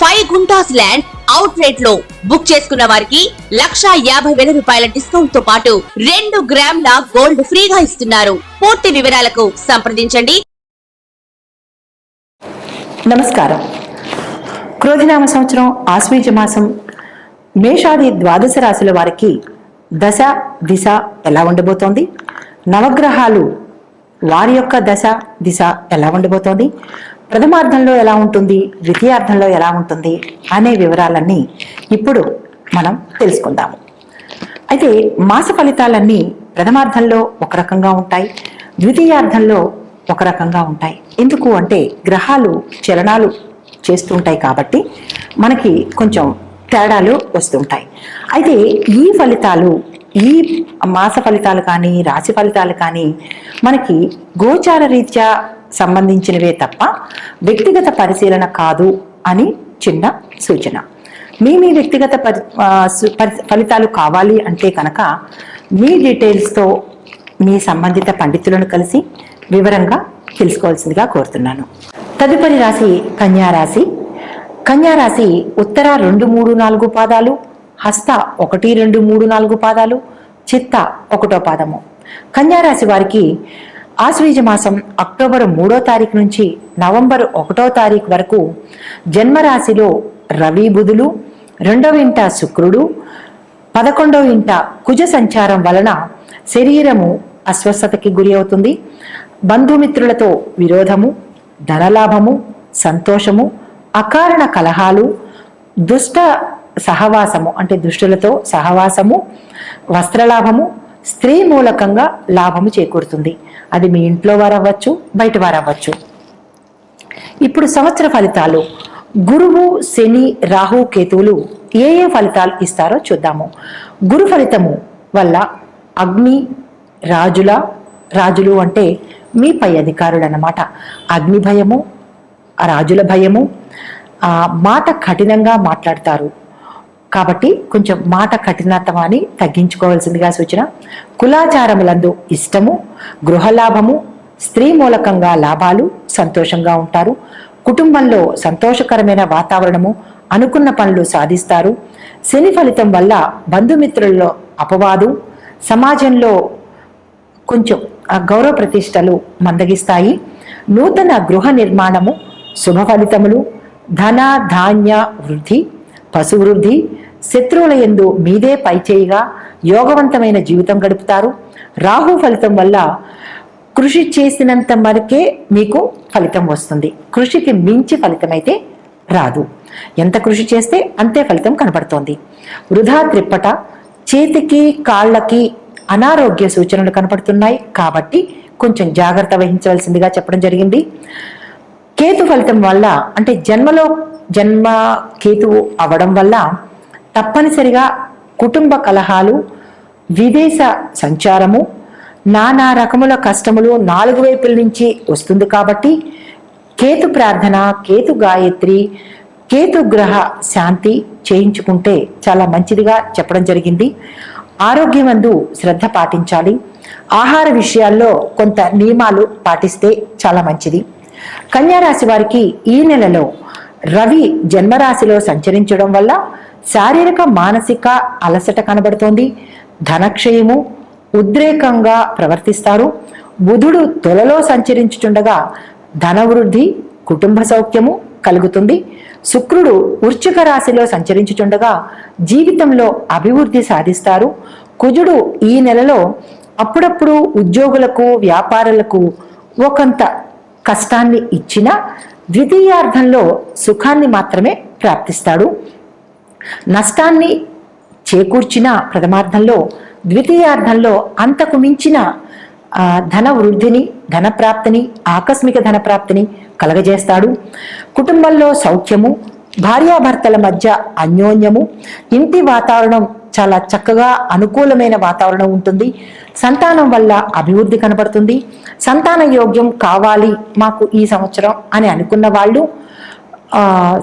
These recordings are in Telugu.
ఫైవ్ గుంటాస్ ల్యాండ్ అవుట్ రేట్లో బుక్ చేసుకున్న వారికి లక్షా యాభై వేల రూపాయల డిస్కౌంట్తో పాటు రెండు గ్రాముల గోల్డ్ ఫ్రీగా ఇస్తున్నారు. పూర్తి వివరాలకు సంప్రదించండి. నమస్కారం. క్రోధినామ సంవత్సరం ఆశ్వీజ మాసం. మేషాది ద్వాదశ రాశుల వారికి దశ దిశ ఎలా ఉండబోతోంది? నవగ్రహాలు వారి యొక్క దశ దిశ ఎలా ఉండబోతోంది? ప్రథమార్థంలో ఎలా ఉంటుంది? ద్వితీయార్థంలో ఎలా ఉంటుంది? అనే వివరాలన్నీ ఇప్పుడు మనం తెలుసుకుందాము. అయితే మాస ఫలితాలన్నీ ప్రథమార్థంలో ఒక రకంగా ఉంటాయి ద్వితీయార్థంలో ఒక రకంగా ఉంటాయి. ఎందుకు అంటే గ్రహాలు చలనాలు చేస్తుంటాయి కాబట్టి మనకి కొంచెం తేడాలు వస్తుంటాయి. అయితే ఈ ఫలితాలు ఈ మాస ఫలితాలు కానీ రాశి ఫలితాలు కానీ మనకి గోచార రీత్యా సంబంధించినవే తప్ప వ్యక్తిగత పరిశీలన కాదు అని చిన్న సూచన. మీ మీ వ్యక్తిగత పరి పరి- ఫలితాలు కావాలి అంటే కనుక మీ డీటెయిల్స్తో మీ సంబంధిత పండితులను కలిసి వివరంగా తెలుసుకోవాల్సిందిగా కోరుతున్నాను. తదుపరి రాశి కన్యారాశి కన్యారాశి ఉత్తర రెండు మూడు నాలుగు పాదాలు హస్త ఒకటి రెండు మూడు నాలుగు పాదాలు చిత్త ఒకటో పాదము. కన్యారాశి వారికి ఆశ్వీజ మాసం అక్టోబర్ మూడో తారీఖు నుంచి నవంబర్ ఒకటో తారీఖు వరకు జన్మరాశిలో రవి బుధులు రెండవ ఇంట శుక్రుడు పదకొండవ ఇంట కుజ సంచారం వలన శరీరము అస్వస్థతకి గురి అవుతుంది. బంధుమిత్రులతో విరోధము ధనలాభము సంతోషము అకారణ కలహాలు దుష్ట సహవాసము అంటే దుష్టులతో సహవాసము వస్త్రలాభము స్త్రీ మూలకంగా లాభము చేకూరుతుంది. అది మీ ఇంట్లో వారు అవ్వచ్చు బయట వారు అవ్వచ్చు ఇప్పుడు సంవత్సర ఫలితాలు. గురువు శని రాహు కేతువులు ఏ ఏ ఫలితాలు ఇస్తారో చూద్దాము. గురు ఫలితము వల్ల అగ్ని రాజుల రాజులు అంటే మీ పై అధికారులు అన్నమాట అగ్ని భయము రాజుల భయము ఆ మాట కఠినంగా మాట్లాడతారు. కాబట్టి కొంచెం మాట కఠినత్వాన్ని తగ్గించుకోవాల్సిందిగా సూచన. కులాచారములందు ఇష్టము గృహలాభము స్త్రీ మూలకంగా లాభాలు సంతోషంగా ఉంటారు. కుటుంబంలో సంతోషకరమైన వాతావరణము అనుకున్న పనులు సాధిస్తారు. శని ఫలితం వల్ల బంధుమిత్రుల్లో అపవాదు సమాజంలో కొంచెం గౌరవ ప్రతిష్టలు మందగిస్తాయి. నూతన గృహ నిర్మాణము శుభ ఫలితములు ధన ధాన్య వృద్ధి పశు వృద్ధి శత్రువుల ఎందు మీదే పైచేయిగా యోగవంతమైన జీవితం గడుపుతారు. రాహు ఫలితం వల్ల కృషి చేసినంత మరకే మీకు ఫలితం వస్తుంది. కృషికి మించి ఫలితం అయితే రాదు. ఎంత కృషి చేస్తే అంతే ఫలితం కనపడుతోంది. వృధా త్రిప్పట చేతికి కాళ్ళకి అనారోగ్య సూచనలు కనపడుతున్నాయి. కాబట్టి కొంచెం జాగ్రత్త వహించవలసిందిగా చెప్పడం జరిగింది. కేతు ఫలితం వల్ల అంటే జన్మలో జన్మ కేతువు అవడం వల్ల తప్పనిసరిగా కుటుంబ కలహాలు విదేశ సంచారము నానా రకముల కష్టములు నాలుగు వైపుల నుంచి వస్తుంది కాబట్టి కేతు ప్రార్థన కేతు గాయత్రి కేతు గ్రహ శాంతి చేయించుకుంటే చాలా మంచిదిగా చెప్పడం జరిగింది. ఆరోగ్యమందు శ్రద్ధ పాటించాలి. ఆహార విషయాల్లో కొంత నియమాలు పాటిస్తే చాలా మంచిది. కన్యారాశి వారికి ఈ నెలలో రవి జన్మరాశిలో సంచరించడం వల్ల శారీరక మానసిక అలసట కనబడుతోంది. ధనక్షయము ఉద్రేకంగా ప్రవర్తిస్తారు బుధుడు తొలలో సంచరించుచుండగా ధనవృద్ధి కుటుంబ సౌఖ్యము కలుగుతుంది. శుక్రుడు వృశ్చిక రాశిలో సంచరించుచుండగా జీవితంలో అభివృద్ధి సాధిస్తారు. కుజుడు ఈ నెలలో అప్పుడప్పుడు ఉద్యోగులకు వ్యాపారులకు ఒకంత కష్టాన్ని ఇచ్చినా ద్వితీయార్థంలో సుఖాన్ని మాత్రమే ప్రాప్తిస్తాడు. నష్టాన్ని చేకూర్చిన ప్రథమార్థంలో ద్వితీయార్థంలో అంతకు మించిన ధన వృద్ధిని ధన ప్రాప్తిని ఆకస్మిక ధన ప్రాప్తిని కలగజేస్తాడు. కుటుంబంలో సౌఖ్యము భార్యాభర్తల మధ్య అన్యోన్యము ఇంటి వాతావరణం చాలా చక్కగా అనుకూలమైన వాతావరణం ఉంటుంది. సంతానం వల్ల అభివృద్ధి కనబడుతుంది. సంతాన యోగ్యం కావాలి మాకు ఈ సంవత్సరం అని అనుకున్న వాళ్ళు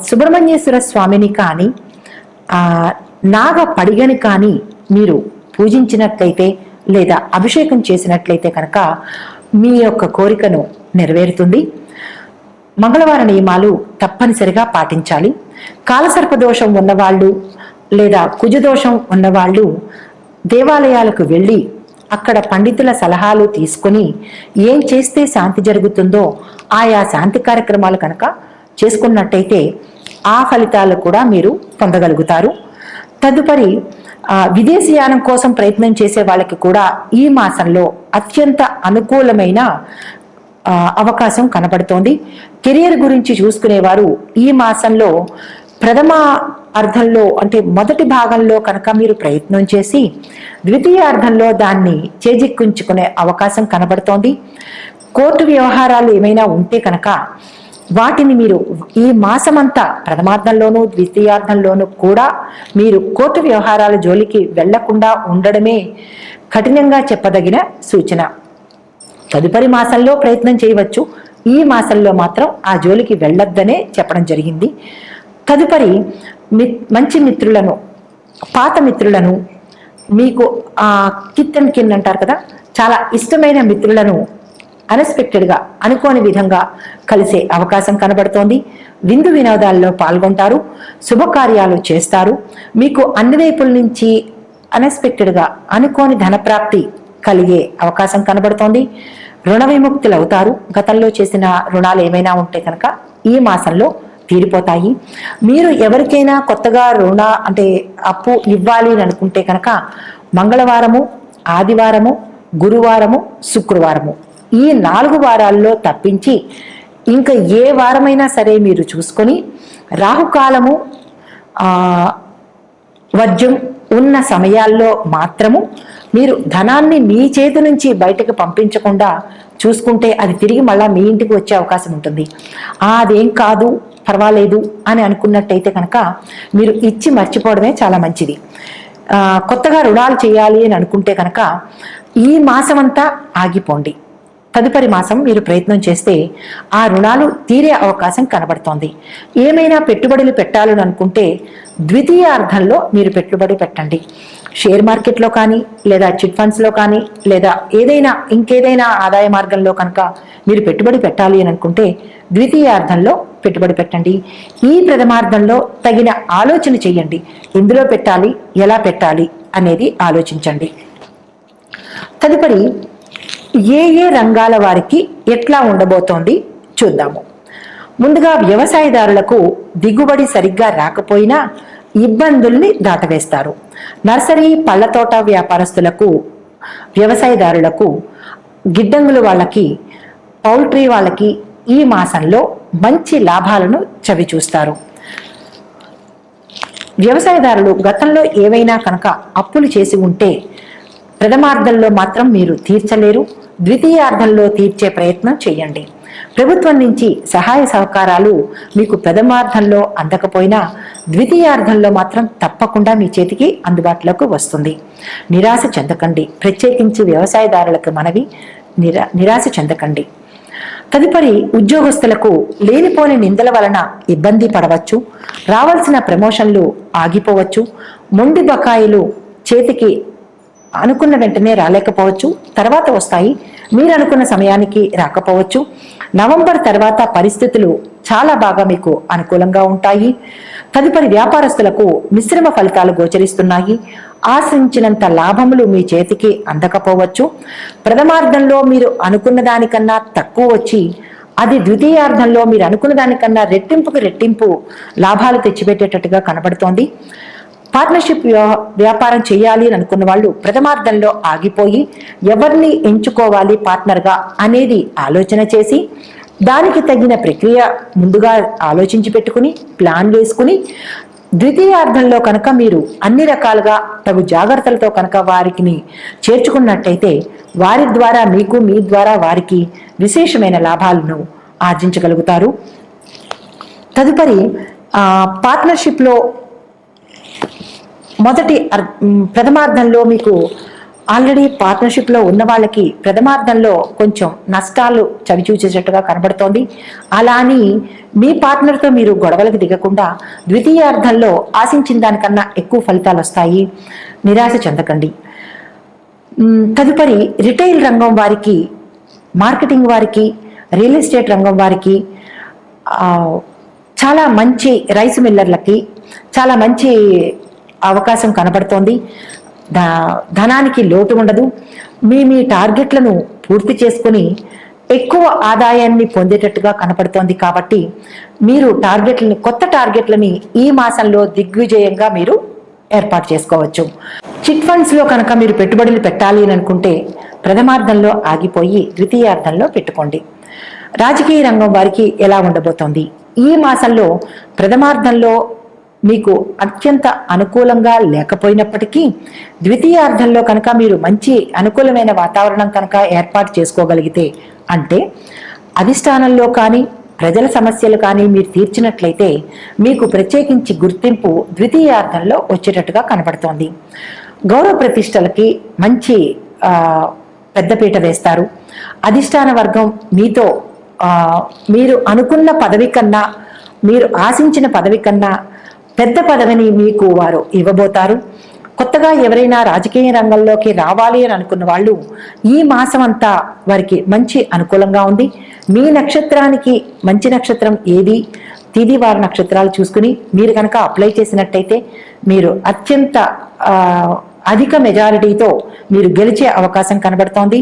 సుబ్రహ్మణ్యేశ్వర స్వామిని కానీ నాగ పడిగని కానీ మీరు పూజించినట్లయితే లేదా అభిషేకం చేసినట్లయితే కనుక మీ యొక్క కోరికను నెరవేరుతుంది. మంగళవార నియమాలు తప్పనిసరిగా పాటించాలి. కాలసర్ప దోషం ఉన్నవాళ్ళు లేదా కుజదోషం ఉన్నవాళ్ళు దేవాలయాలకు వెళ్ళి అక్కడ పండితుల సలహాలు తీసుకొని ఏం చేస్తే శాంతి జరుగుతుందో ఆయా శాంతి కార్యక్రమాలు కనుక చేసుకున్నట్టయితే ఆ ఫలితాలు కూడా మీరు పొందగలుగుతారు. తదుపరి విదేశీయానం కోసం ప్రయత్నం చేసే వాళ్ళకి కూడా ఈ మాసంలో అత్యంత అనుకూలమైన అవకాశం కనబడుతోంది. కెరియర్ గురించి చూసుకునేవారు ఈ మాసంలో ప్రథమ అర్థంలో అంటే మొదటి భాగంలో కనుక మీరు ప్రయత్నం చేసి ద్వితీయ అర్థంలో దాన్ని చేజిక్కుంచుకునే అవకాశం కనబడుతోంది. కోర్టు వ్యవహారాలు ఏమైనా ఉంటే కనుక వాటిని మీరు ఈ మాసమంతా ప్రథమార్థంలోనూ ద్వితీయార్థంలోనూ కూడా మీరు కోర్టు వ్యవహారాల జోలికి వెళ్ళకుండా ఉండడమే కఠినంగా చెప్పదగిన సూచన. తదుపరి మాసంలో ప్రయత్నం చేయవచ్చు. ఈ మాసంలో మాత్రం ఆ జోలికి వెళ్ళొద్దనే చెప్పడం జరిగింది. తదుపరి మి మంచి మిత్రులను పాత మిత్రులను మీకు ఆ కిత్ అండ్ కిన్ అంటారు కదా చాలా ఇష్టమైన మిత్రులను అన్ఎక్స్పెక్టెడ్గా అనుకోని విధంగా కలిసే అవకాశం కనబడుతోంది. విందు వినోదాల్లో పాల్గొంటారు శుభకార్యాలు చేస్తారు. మీకు అన్ని వైపుల నుంచి అన్ఎక్స్పెక్టెడ్గా అనుకోని ధనప్రాప్తి కలిగే అవకాశం కనబడుతోంది. రుణ విముక్తులు అవుతారు గతంలో చేసిన రుణాలు ఏమైనా ఉంటే కనుక ఈ మాసంలో తీరిపోతాయి. మీరు ఎవరికైనా కొత్తగా రుణ అంటే అప్పు ఇవ్వాలి అని అనుకుంటే కనుక మంగళవారము ఆదివారము గురువారము శుక్రవారము ఈ నాలుగు వారాల్లో తప్పించి ఇంకా ఏ వారమైనా సరే మీరు చూసుకొని రాహుకాలము వజ్యం ఉన్న సమయాల్లో మాత్రము మీరు ధనాన్ని మీ చేతి నుంచి బయటకు పంపించకుండా చూసుకుంటే అది తిరిగి మళ్ళీ మీ ఇంటికి వచ్చే అవకాశం ఉంటుంది. అదేం కాదు పర్వాలేదు అని అనుకున్నట్టయితే కనుక మీరు ఇచ్చి మర్చిపోవడమే చాలా మంచిది. కొత్తగా రుణాలు చేయాలి అని అనుకుంటే కనుక ఈ మాసమంతా ఆగిపోండి. తదుపరి మాసం మీరు ప్రయత్నం చేస్తే ఆ రుణాలు తీరే అవకాశం కనబడుతోంది. ఏమైనా పెట్టుబడులు పెట్టాలని అనుకుంటే ద్వితీయ అర్థంలో మీరు పెట్టుబడి పెట్టండి. షేర్ మార్కెట్లో కానీ లేదా చిట్ ఫండ్స్లో కానీ లేదా ఏదైనా ఇంకేదైనా ఆదాయ మార్గంలో కనుక మీరు పెట్టుబడి పెట్టాలి అని అనుకుంటే ద్వితీయ అర్థంలో పెట్టుబడి పెట్టండి. ఈ ప్రథమార్థంలో తగిన ఆలోచన చేయండి. ఎందులో పెట్టాలి ఎలా పెట్టాలి అనేది ఆలోచించండి. తదుపరి ఏ ఏ రంగాల వారికి ఎట్లా ఉండబోతోంది చూద్దాము. ముందుగా వ్యవసాయదారులకు దిగుబడి సరిగ్గా రాకపోయినా ఇబ్బందుల్ని దాటవేస్తారు. నర్సరీ పళ్ళ తోట వ్యాపారస్తులకు వ్యవసాయదారులకు గిడ్డంగులు వాళ్ళకి పౌల్ట్రీ వాళ్ళకి ఈ మాసంలో మంచి లాభాలను చవి చూస్తారు వ్యవసాయదారులు గతంలో ఏవైనా కనుక అప్పులు చేసి ఉంటే ప్రథమార్థంలో మాత్రం మీరు తీర్చలేరు. ద్వితీయార్థంలో తీర్చే ప్రయత్నం చేయండి. ప్రభుత్వం నుంచి సహాయ సహకారాలు మీకు ప్రథమార్థంలో అందకపోయినా ద్వితీయార్థంలో మాత్రం తప్పకుండా మీ చేతికి అందుబాటులోకి వస్తుంది. నిరాశ చెందకండి. ప్రత్యేకించి వ్యవసాయదారులకు మనవి నిరా నిరాశ చెందకండి. తదుపరి ఉద్యోగస్తులకు లేనిపోని నిందల వలన ఇబ్బంది పడవచ్చు. రావాల్సిన ప్రమోషన్లు ఆగిపోవచ్చు. మొండి బకాయిలు చేతికి అనుకున్న వెంటనే రాలేకపోవచ్చు. తర్వాత వస్తాయి. మీరు అనుకున్న సమయానికి రాకపోవచ్చు. నవంబర్ తర్వాత పరిస్థితులు చాలా బాగా మీకు అనుకూలంగా ఉంటాయి. తదుపరి వ్యాపారస్తులకు మిశ్రమ ఫలితాలు గోచరిస్తున్నాయి. ఆశించినంత లాభములు మీ చేతికి అందకపోవచ్చు. ప్రథమార్థంలో మీరు అనుకున్న దానికన్నా తక్కువ వచ్చి అది ద్వితీయార్థంలో మీరు అనుకున్న దానికన్నా రెట్టింపుకి రెట్టింపు లాభాలు తెచ్చిపెట్టేటట్టుగా కనబడుతోంది. పార్ట్నర్షిప్ వ్యా- వ్యాపారం చేయాలి అని అనుకున్న వాళ్ళు ప్రథమార్థంలో ఆగిపోయి ఎవరిని ఎంచుకోవాలి పార్ట్నర్గా అనేది ఆలోచన చేసి దానికి తగిన ప్రక్రియ ముందుగా ఆలోచించి పెట్టుకుని ప్లాన్ వేసుకుని ద్వితీయార్థంలో కనుక మీరు అన్ని రకాలుగా తగు జాగ్రత్తలతో కనుక వారికి చేర్చుకున్నట్టయితే వారి ద్వారా మీకు మీ ద్వారా వారికి విశేషమైన లాభాలను ఆర్జించగలుగుతారు. తదుపరి పార్ట్నర్షిప్లో మొదటి అర్- ప్రథమార్థంలో మీకు ఆల్రెడీ పార్ట్నర్షిప్లో ఉన్న వాళ్ళకి ప్రథమార్థంలో కొంచెం నష్టాలు చవిచూచేటట్టుగా కనబడుతోంది. అలా అని మీ పార్ట్నర్తో మీరు గొడవలకు దిగకుండా ద్వితీయార్థంలో ఆశించిన దానికన్నా ఎక్కువ ఫలితాలు వస్తాయి. నిరాశ చెందకండి. తదుపరి రిటైల్ రంగం వారికి మార్కెటింగ్ వారికి రియల్ ఎస్టేట్ రంగం వారికి చాలా మంచి రైస్ మిల్లర్లకి చాలా మంచి అవకాశం కనబడుతోంది. ధ- ధనానికి లోటు ఉండదు. మీ మీ టార్గెట్లను పూర్తి చేసుకుని ఎక్కువ ఆదాయాన్ని పొందేటట్టుగా కనపడుతోంది కాబట్టి మీరు టార్గెట్లని కొత్త టార్గెట్లని ఈ మాసంలో దిగ్విజయంగా మీరు ఏర్పాటు చేసుకోవచ్చు. చిట్ ఫండ్స్లో కనుక మీరు పెట్టుబడులు పెట్టాలి అని అనుకుంటే ప్రథమార్థంలో ఆగిపోయి ద్వితీయార్థంలో పెట్టుకోండి. రాజకీయ రంగం వారికి ఎలా ఉండబోతోంది? ఈ మాసంలో ప్రథమార్థంలో మీకు అత్యంత అనుకూలంగా లేకపోయినప్పటికీ ద్వితీయార్థంలో కనుక మీరు మంచి అనుకూలమైన వాతావరణం కనుక ఏర్పాటు చేసుకోగలిగితే అంటే అధిష్టానంలో కానీ ప్రజల సమస్యలు కానీ మీరు తీర్చినట్లయితే మీకు ప్రత్యేకించి గుర్తింపు ద్వితీయార్థంలో వచ్చేటట్టుగా కనబడుతోంది. గౌరవ ప్రతిష్టలకి మంచి పెద్దపీట వేస్తారు. అధిష్టాన వర్గం మీతో మీరు అనుకున్న పదవి కన్నా మీరు ఆశించిన పదవి కన్నా పెద్ద పదవిని మీకు వారు ఇవ్వబోతారు. కొత్తగా ఎవరైనా రాజకీయ రంగంలోకి రావాలి అని అనుకున్న వాళ్ళు ఈ మాసం అంతా వారికి మంచి అనుకూలంగా ఉంది మీ నక్షత్రానికి మంచి నక్షత్రం ఏది? తిది వారి నక్షత్రాలు చూసుకుని మీరు కనుక అప్లై చేసినట్టయితే మీరు అత్యంత అధిక మెజారిటీతో మీరు గెలిచే అవకాశం కనబడుతోంది.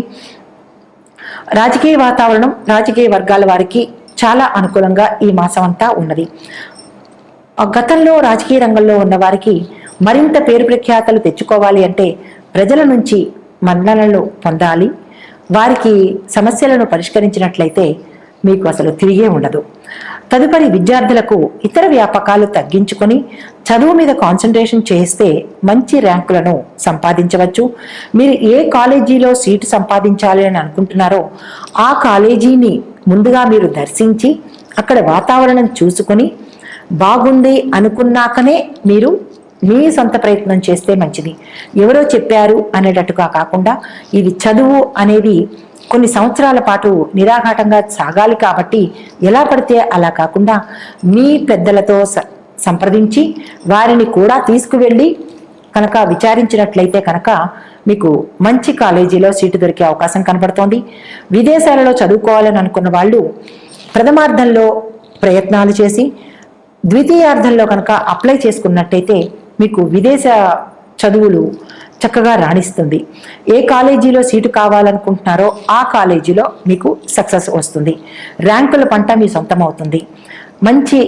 రాజకీయ వాతావరణం రాజకీయ వర్గాల వారికి చాలా అనుకూలంగా ఈ మాసం అంతా ఉన్నది. గతంలో రాజకీయ రంగంలో ఉన్న వారికి మరింత పేరు ప్రఖ్యాతలు తెచ్చుకోవాలి అంటే ప్రజల నుంచి మన్ననలు పొందాలి. వారికి సమస్యలను పరిష్కరించినట్లయితే మీకు అసలు తిరిగే ఉండదు. తదుపరి విద్యార్థులకు ఇతర వ్యాపకాలు తగ్గించుకొని చదువు మీద కాన్సన్ట్రేషన్ చేస్తే మంచి ర్యాంకులను సంపాదించవచ్చు. మీరు ఏ కాలేజీలో సీటు సంపాదించాలి అని అనుకుంటున్నారో ఆ కాలేజీని ముందుగా మీరు దర్శించి అక్కడ వాతావరణం చూసుకొని బాగుంది అనుకున్నాకనే మీరు మీ సొంత ప్రయత్నం చేస్తే మంచిది. ఎవరో చెప్పారు అనేటట్టుగా కాకుండా ఇది చదువు అనేది కొన్ని సంవత్సరాల పాటు నిరాఘాటంగా సాగాలి కాబట్టి ఎలా పడితే అలా కాకుండా మీ పెద్దలతో స- సంప్రదించి వారిని కూడా తీసుకువెళ్ళి కనుక విచారించినట్లయితే కనుక మీకు మంచి కాలేజీలో సీటు దొరికే అవకాశం కనబడుతోంది. విదేశాలలో చదువుకోవాలని అనుకున్న వాళ్ళు ప్రథమార్థంలో ప్రయత్నాలు చేసి ద్వితీయార్థంలో కనుక అప్లై చేసుకున్నట్టయితే మీకు విదేశ చదువులు చక్కగా రాణిస్తుంది. ఏ కాలేజీలో సీటు కావాలనుకుంటున్నారో ఆ కాలేజీలో మీకు సక్సెస్ వస్తుంది. ర్యాంకుల పంట మీ సొంతం అవుతుంది మంచి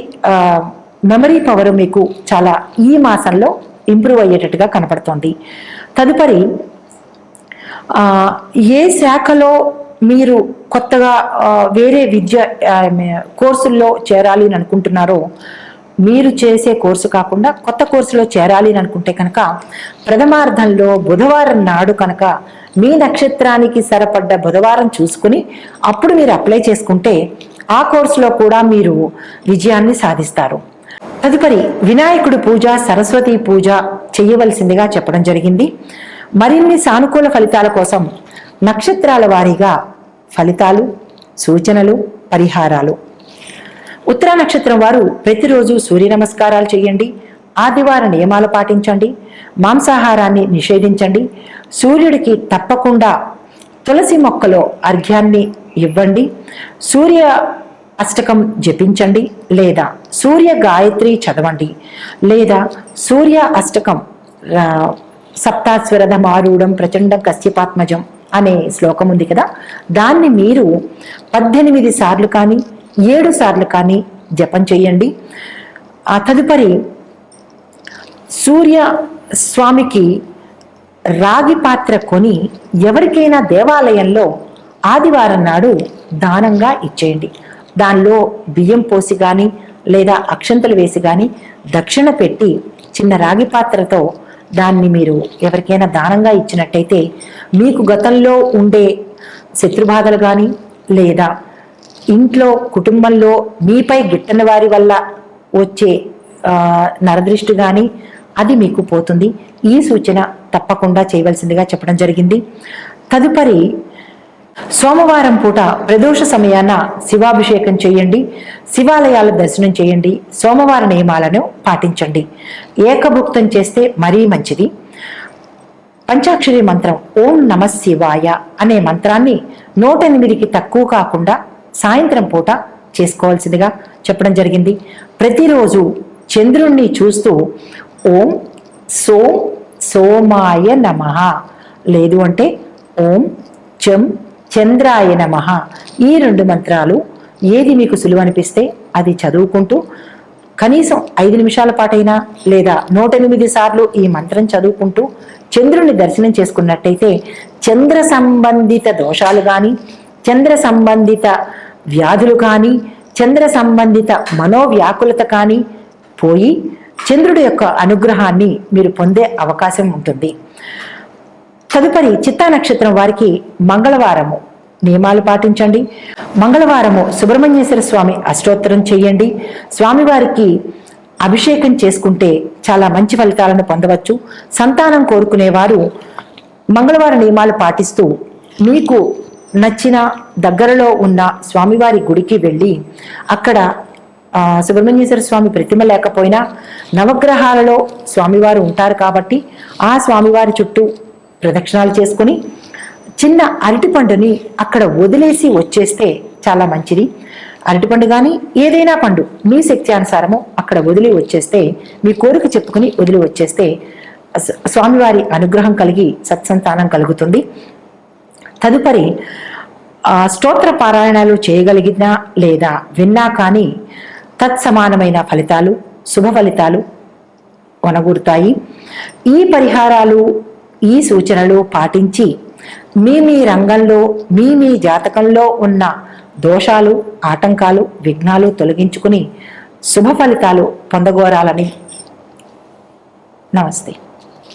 మెమరీ పవర్ మీకు చాలా ఈ మాసంలో ఇంప్రూవ్ అయ్యేటట్టుగా కనపడుతోంది. తదుపరి ఏ శాఖలో మీరు కొత్తగా వేరే విద్య కోర్సుల్లో చేరాలి అని అనుకుంటున్నారో మీరు చేసే కోర్సు కాకుండా కొత్త కోర్సులో చేరాలి అని అనుకుంటే కనుక ప్రథమార్థంలో బుధవారం నాడు కనుక మీ నక్షత్రానికి సరిపడ్డ బుధవారం చూసుకుని అప్పుడు మీరు అప్లై చేసుకుంటే ఆ కోర్సులో కూడా మీరు విజయాన్ని సాధిస్తారు. తదుపరి వినాయకుడి పూజ సరస్వతి పూజ చేయవలసిందిగా చెప్పడం జరిగింది. మరిన్ని సానుకూల ఫలితాల కోసం నక్షత్రాల వారీగా ఫలితాలు సూచనలు పరిహారాలు ఉత్తర నక్షత్రం వారు ప్రతిరోజు సూర్య నమస్కారాలు చేయండి. ఆదివార నియమాలు పాటించండి. మాంసాహారాన్ని నిషేధించండి. సూర్యుడికి తప్పకుండా తులసి మొక్కలో అర్ఘ్యాన్ని ఇవ్వండి. సూర్య అష్టకం జపించండి లేదా సూర్య గాయత్రి చదవండి లేదా సూర్య అష్టకం సప్తాస్వరధమారూఢం ప్రచండం కశ్యపాత్మజం అనే శ్లోకం ఉంది కదా? దాన్ని మీరు పద్దెనిమిది సార్లు కానీ ఏడు సార్లు కానీ జపం చేయండి. ఆ తదుపరి సూర్య స్వామికి రాగి పాత్ర కొని ఎవరికైనా దేవాలయంలో ఆదివారం నాడు దానంగా ఇచ్చేయండి. దానిలో బియ్యం పోసి కానీ లేదా అక్షంతలు వేసి కానీ దక్షిణ పెట్టి చిన్న రాగి పాత్రతో దాన్ని మీరు ఎవరికైనా దానంగా ఇచ్చినట్టయితే మీకు గతంలో ఉండే శత్రుబాధలు కానీ లేదా ఇంట్లో కుటుంబంలో మీపై గిట్టని వారి వల్ల వచ్చే నరదృష్టి కానీ అది మీకు పోతుంది. ఈ సూచన తప్పకుండా చేయవలసిందిగా చెప్పడం జరిగింది. తదుపరి సోమవారం పూట ప్రదోష సమయాన శివాభిషేకం చేయండి. శివాలయాల దర్శనం చేయండి. సోమవార నియమాలను పాటించండి. ఏకభుక్తం చేస్తే మరీ మంచిది. పంచాక్షరి మంత్రం ఓం నమ శివాయ అనే మంత్రాన్ని నూట ఎనిమిదికి తక్కువ కాకుండా సాయంత్రం పూట చేసుకోవాల్సిందిగా చెప్పడం జరిగింది. ప్రతిరోజు చంద్రుణ్ణి చూస్తూ ఓం సోం సోమాయ నమ. లేదు అంటే ఓం చం చంద్రాయ నమ. ఈ రెండు మంత్రాలు ఏది మీకు సులువు అనిపిస్తే అది చదువుకుంటూ కనీసం ఐదు నిమిషాల పాటైనా లేదా నూట ఎనిమిది సార్లు ఈ మంత్రం చదువుకుంటూ చంద్రుని దర్శనం చేసుకున్నట్టయితే చంద్ర సంబంధిత దోషాలు కానీ చంద్ర సంబంధిత వ్యాధులు కానీ చంద్ర సంబంధిత మనోవ్యాకులత కానీ పోయి చంద్రుడి యొక్క అనుగ్రహాన్ని మీరు పొందే అవకాశం ఉంటుంది. తదుపరి చిత్తా నక్షత్రం వారికి మంగళవారము. నియమాలు పాటించండి. మంగళవారము సుబ్రహ్మణ్యేశ్వర స్వామి అష్టోత్తరం చేయండి. స్వామివారికి అభిషేకం చేసుకుంటే చాలా మంచి ఫలితాలను పొందవచ్చు. సంతానం కోరుకునేవారు మంగళవార నియమాలు పాటిస్తూ మీకు నచ్చిన దగ్గరలో ఉన్న స్వామివారి గుడికి వెళ్ళి అక్కడ సుబ్రహ్మణ్యేశ్వర స్వామి ప్రతిమ లేకపోయినా నవగ్రహాలలో స్వామివారు ఉంటారు కాబట్టి ఆ స్వామివారి చుట్టూ ప్రదక్షిణాలు చేసుకుని చిన్న అరటిపండుని అక్కడ వదిలేసి వచ్చేస్తే చాలా మంచిది. అరటిపండు కానీ ఏదైనా పండు మీ శక్తి అనుసారము అక్కడ వదిలి వచ్చేస్తే మీ కోరిక చెప్పుకుని వదిలి వచ్చేస్తే స్వామివారి అనుగ్రహం కలిగి సత్సంతానం కలుగుతుంది. తదుపరి స్తోత్ర పారాయణాలు చేయగలిగినా లేదా విన్నా కానీ తత్సమానమైన ఫలితాలు శుభ ఫలితాలు వనగూరుతాయి. ఈ పరిహారాలు ఈ సూచనలు పాటించి మీ మీ రంగంలో మీ మీ జాతకంలో ఉన్న దోషాలు ఆటంకాలు విఘ్నాలు తొలగించుకుని శుభ ఫలితాలు పొందగోరాలని. నమస్తే.